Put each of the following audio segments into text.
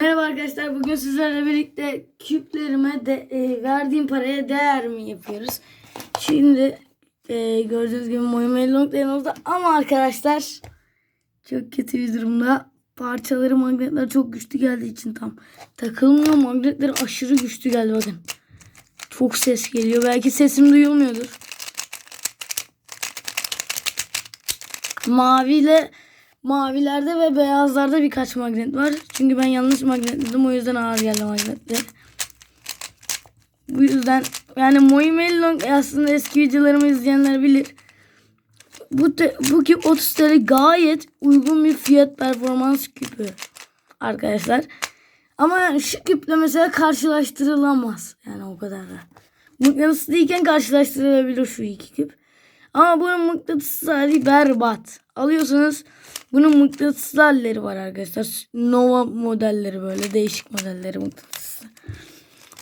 Merhaba arkadaşlar. Bugün sizlerle birlikte küplerime de, e, verdiğim paraya değer mi yapıyoruz? Şimdi e, gördüğünüz gibi Moymelong yanımızda ama arkadaşlar çok kötü bir durumda. Parçaları magnetler çok güçlü geldiği için tam takılmıyor. Magnetler aşırı güçlü geldi bakın. Çok ses geliyor. Belki sesim duyulmuyordur. Maviyle mavilerde ve beyazlarda birkaç magnet var. Çünkü ben yanlış magnetledim. O yüzden ağır geldi magnetler. Bu yüzden yani Moy Mellong aslında eski videolarımı izleyenler bilir. Bu, te, bu küp 30 TL gayet uygun bir fiyat performans küpü arkadaşlar. Ama şu küple mesela karşılaştırılamaz. Yani o kadar da. Mıknatıslıyken karşılaştırılabilir şu iki küp. Ama bunun mıknatıs hali berbat. Alıyorsunuz bunun mıknatıslı halleri var arkadaşlar. Nova modelleri böyle değişik modelleri mıknatıslı.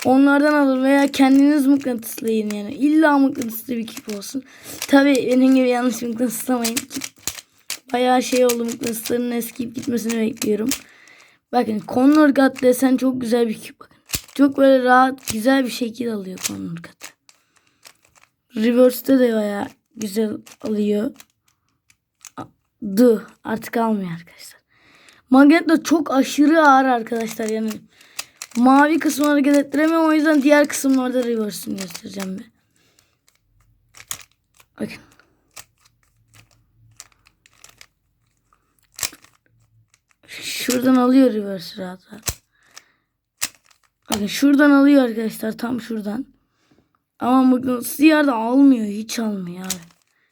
Onlardan alın veya kendiniz mıknatıslayın yani. İlla mıknatıslı bir küp olsun. Tabi benim gibi yanlış mıknatıslamayın. Bayağı şey oldu mıknatısların eskiyip gitmesini bekliyorum. Bakın Connor God desen çok güzel bir. Bakın. Çok böyle rahat güzel bir şekil alıyor Connor God. Reverse'de de bayağı güzel alıyor. D artık almıyor arkadaşlar. Magnet de çok aşırı ağır arkadaşlar yani. Mavi kısmı hareket ettiremiyorum o yüzden diğer kısımlarda reverse'ını göstereceğim bir. Bakın. Şuradan alıyor reverse rahat rahat. Bakın şuradan alıyor arkadaşlar tam şuradan. Ama mıknatıslı yerde almıyor. Hiç almıyor abi.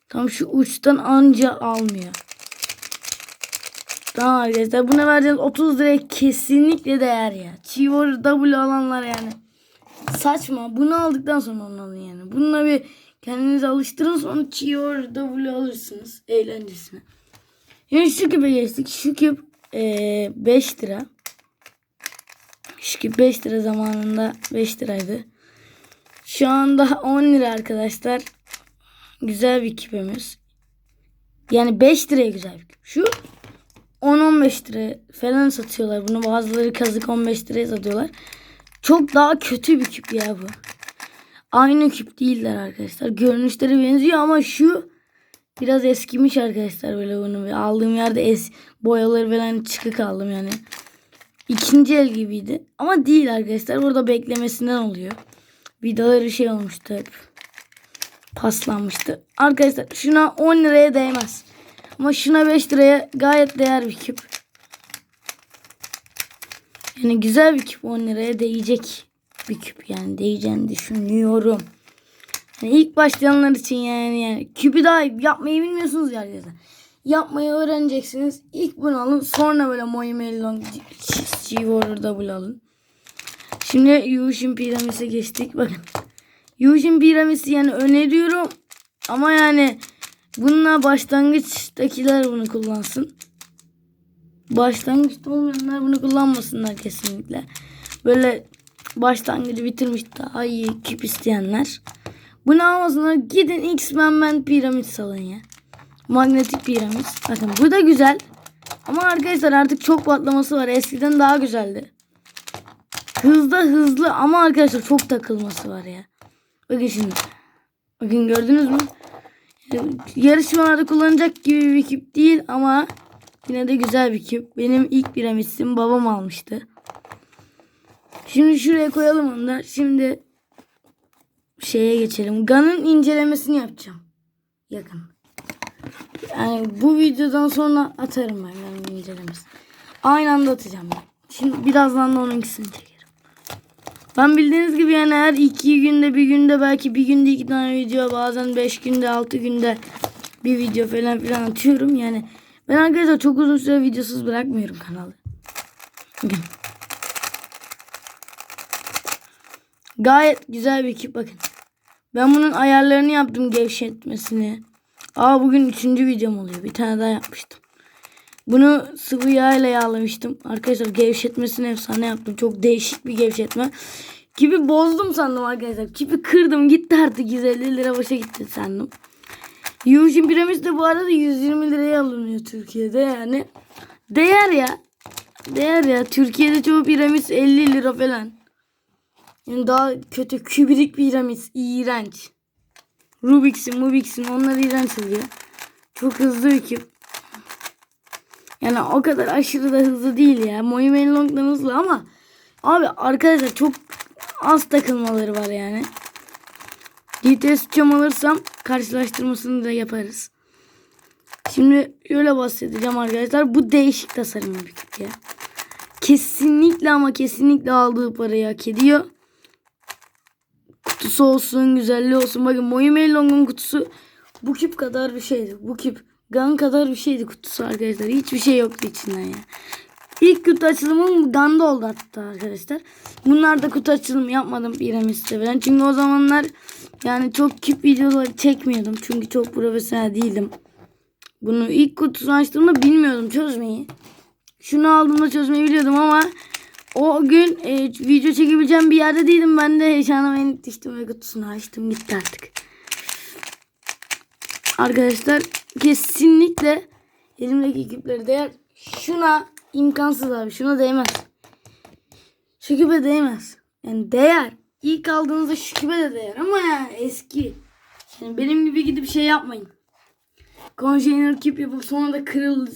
Tam şu uçtan anca almıyor. Tamam arkadaşlar buna vereceğiniz 30 liraya kesinlikle değer ya. Chivor W alanlar yani. Saçma. Bunu aldıktan sonra onu alın yani. Bununla bir kendinizi alıştırın sonra Chivor W alırsınız. Eğlencesine. Yani şu küpe geçtik. Şu küp ee, 5 lira. Şu küp 5 lira zamanında 5 liraydı. Şu anda 10 lira arkadaşlar. Güzel bir küpemiz. Yani 5 liraya güzel bir küp. Şu 10-15 lira falan satıyorlar. Bunu bazıları kazık 15 liraya satıyorlar. Çok daha kötü bir küp ya bu. Aynı küp değiller arkadaşlar. Görünüşleri benziyor ama şu biraz eskimiş arkadaşlar böyle bunu. Aldığım yerde es boyaları falan çıkık aldım yani. İkinci el gibiydi. Ama değil arkadaşlar. Burada beklemesinden oluyor. Vidaları şey olmuştu hep. Paslanmıştı. Arkadaşlar şuna 10 liraya değmez. Ama şuna 5 liraya gayet değer bir küp. Yani güzel bir küp 10 liraya değecek bir küp yani değeceğini düşünüyorum. Yani ilk başlayanlar için yani, yani küpü daha yapmayı bilmiyorsunuz ya arkadaşlar. Yapmayı öğreneceksiniz. İlk bunu alın. Sonra böyle Moy Melon G-Warrior Double alın. Şimdi Yushin Piramis'e geçtik. Bakın. Yushin Piramisi yani öneriyorum. Ama yani bununla başlangıçtakiler bunu kullansın. Başlangıçta olmayanlar bunu kullanmasınlar kesinlikle. Böyle başlangıcı bitirmiş daha iyi küp isteyenler. Bunu almasınlar. Gidin X-Men Man piramit salın ya. Magnetik piramit. Bakın bu da güzel. Ama arkadaşlar artık çok patlaması var. Eskiden daha güzeldi. Hızda hızlı ama arkadaşlar çok takılması var ya. Bakın şimdi. Bakın gördünüz mü? Yarışmalarda kullanacak gibi bir küp değil ama yine de güzel bir küp. Benim ilk piramitim babam almıştı. Şimdi şuraya koyalım onu da. Şimdi şeye geçelim. Gun'ın incelemesini yapacağım. Yakın. Yani bu videodan sonra atarım ben Gun'ın incelemesini. Aynı anda atacağım ben. Şimdi birazdan da onunkisini çekerim. Ben bildiğiniz gibi yani her iki günde bir günde belki bir günde iki tane video bazen beş günde altı günde bir video falan filan atıyorum. Yani ben arkadaşlar çok uzun süre videosuz bırakmıyorum kanalı. Gayet güzel bir küp bakın. Ben bunun ayarlarını yaptım gevşetmesini. Aa bugün üçüncü videom oluyor. Bir tane daha yapmıştım. Bunu sıvı yağ ile yağlamıştım. Arkadaşlar gevşetmesini efsane yaptım. Çok değişik bir gevşetme. Kipi bozdum sandım arkadaşlar. Kipi kırdım gitti artık 150 lira başa gitti sandım. Yuşin piramit de bu arada 120 liraya alınıyor Türkiye'de yani. Değer ya. değer ya. Türkiye'de çoğu piramit 50 lira falan. Yani daha kötü kübrik piramit iğrenç. Rubik'sin, Rubik'sin onlar iğrenç oluyor. Çok hızlı bir küp. Yani o kadar aşırı da hızlı değil ya. Monument Long'dan hızlı ama abi arkadaşlar çok az takılmaları var yani. GTS cam alırsam karşılaştırmasını da yaparız. Şimdi şöyle bahsedeceğim arkadaşlar. Bu değişik tasarımlı bir küp ya. Kesinlikle ama kesinlikle aldığı parayı hak ediyor. Kutusu olsun, güzelliği olsun. Bakın Monument Long'un kutusu bu küp kadar bir şeydi. Bu küp Gun kadar bir şeydi kutusu arkadaşlar. Hiçbir şey yoktu içinden ya. İlk kutu açılımım Gun'da oldu hatta arkadaşlar. Bunlarda kutu açılımı yapmadım Pyramid'de falan. Çünkü o zamanlar yani çok küp videoları çekmiyordum. Çünkü çok profesyonel değildim. Bunu ilk kutusunu açtığımda bilmiyordum çözmeyi. Şunu aldığımda çözmeyi biliyordum ama o gün e, video çekebileceğim bir yerde değilim. Ben de heyecana yetiştim ve kutusunu açtım gitti artık. Arkadaşlar kesinlikle elimdeki küpleri değer. Şuna imkansız abi. Şuna değmez. Şu küpe değmez. Yani değer. İlk aldığınızda şu küpe de değer ama yani eski. Yani benim gibi gidip şey yapmayın. Container küp yapıp sonra da kırıldı,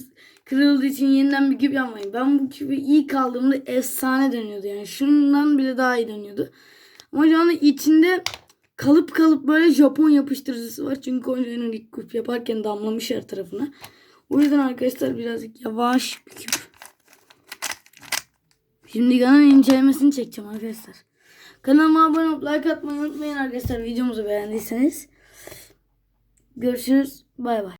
kırıldığı için yeniden bir küp yapmayın. Ben bu küpü ilk aldığımda efsane dönüyordu. Yani şundan bile daha iyi dönüyordu. Ama şu anda içinde kalıp kalıp böyle Japon yapıştırıcısı var. Çünkü Container ilk küp yaparken damlamış her tarafına. O yüzden arkadaşlar birazcık yavaş bir küp. Şimdi Gan'ın incelemesini çekeceğim arkadaşlar. Kanalıma abone olup like atmayı unutmayın arkadaşlar videomuzu beğendiyseniz. Görüşürüz. Bay bay.